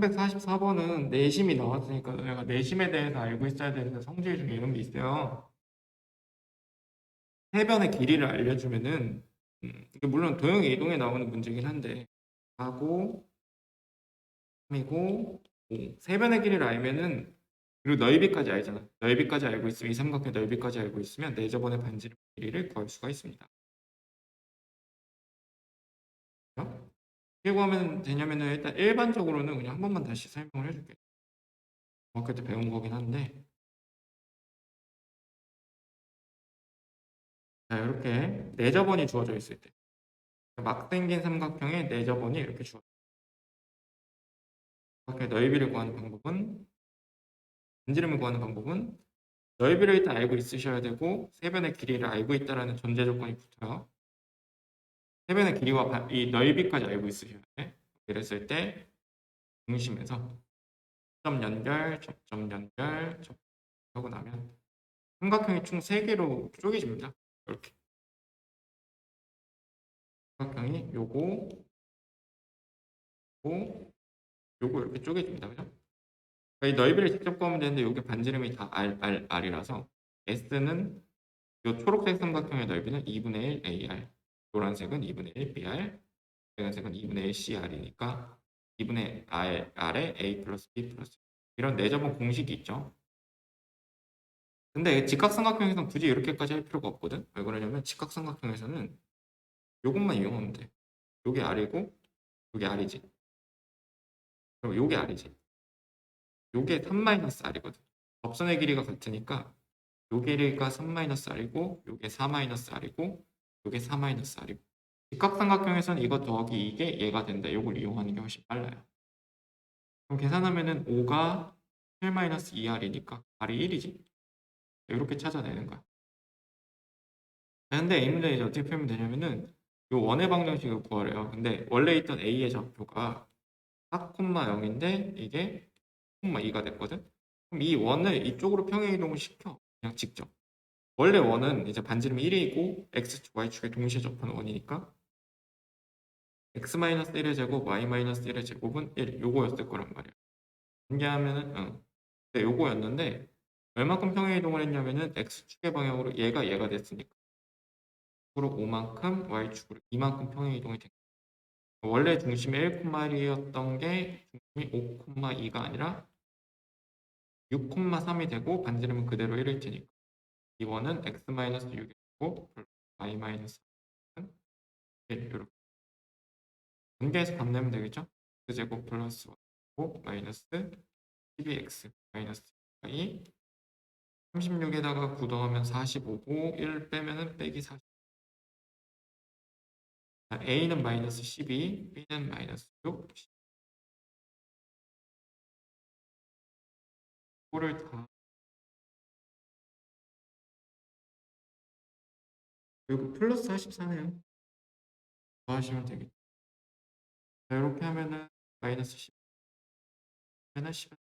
344번은 내심이 나왔으니까 내가 내심에 대해서 알고 있어야 되는 성질 중에 이런 게 있어요. 해변의 길이를 알려주면은 음, 물론 도형의 이동에 나오는 문제긴 한데 4고 3이고 5 세변의 길이를 알면은 그리고 넓이까지 알잖아. 넓이까지 알고 있으면 이 삼각형 넓이까지 알고 있으면 내저번의 반지름 길이를 구할 수가 있습니다. 어떻게 구하면 되냐면은 일단 일반적으로는 그냥 한 번만 다시 설명을 해줄게. 중학교 때 배운 거긴 한데 자 이렇게 내저번이 주어져 있을 때 막 생긴 삼각형의 내저번이 이렇게 주어져 삼각형의 넓이를 구하는 방법은 반지름을 구하는 방법은 넓이를 일단 알고 있으셔야 되고 세변의 길이를 알고 있다라는 전제 조건이 붙어요. 세변의 길이와 바- 이 넓이까지 알고 있으셔야 돼. 이랬을 때 중심에서 접점 연결, 접점 연결, 접하고 나면 삼각형이 총 3개로 쪼개집니다. 이렇게 삼각형이 요거, 요거, 요거 이렇게 쪼개집니다. 그죠? 그러니까 이 넓이를 직접 구하면 되는데 이게 반지름이 다 R, R, R이라서 S는 이 초록색 삼각형의 넓이는 2분의 1 AR 노란색은 2분의 1 BR 빨간색은 2분의 1 CR이니까 2분의 R, R에 A 플러스 B 플러스 이런 내접은 공식이 있죠. 근데 직각삼각형에서는 굳이 이렇게까지 할 필요가 없거든. 왜 그러냐면 직각삼각형에서는 요것만 이용하면 돼. 요게 R이고 요게 R이지. 그럼 요게 R이지. 요게 3-R이거든. 접선의 길이가 같으니까 요 길이가 3-R이고 요게 4-R이고 요게 4-R이고 직각삼각형에서는 이거 더하기 이게 얘가 된다. 요걸 이용하는 게 훨씬 빨라요. 그럼 계산하면은 5가 7-2R이니까 R이 1이지. 이렇게 찾아내는 거야. 자, 근데 이 문제 이제 어떻게 풀면 되냐면은 요 원의 방정식을 구하래요. 근데 원래 있던 A의 좌표가 4,0인데 이게 2가 됐거든. 그럼 이 원을 이쪽으로 평행 이동을 시켜. 그냥 직접. 원래 원은 이제 반지름이 1이고 x축, y축에 동시에 접하는 원이니까 x-1의 제곱, y-1의 제곱은 1 요거였을 거란 말이야. 전개하면은 응. 네, 요거였는데 얼마큼 평행 이동을 했냐면은 x축의 방향으로 얘가 얘가 됐으니까 축으로 5만큼, y축으로 2만큼 평행 이동이 된 거야. 원래 중심이 1,1이었던 게 중심이 5,2가 아니라 6,3이 되고 반지름은 그대로 1일 테니까 이 원은 x-6이고 y-3은 1 이렇게 전개해서 값 내면 되겠죠? x제곱 플러스 y 마이너스 12x 마이너스 y. 36에다가 9 더하면 45고 1 빼면은 빼기 40 자, a는 마이너스 12 b는 마이너스 6 이거를 다 그리고 플러스 44네요. 더하시면 되겠죠. 자, 이렇게 하면은 마이너스 10 마이너스 10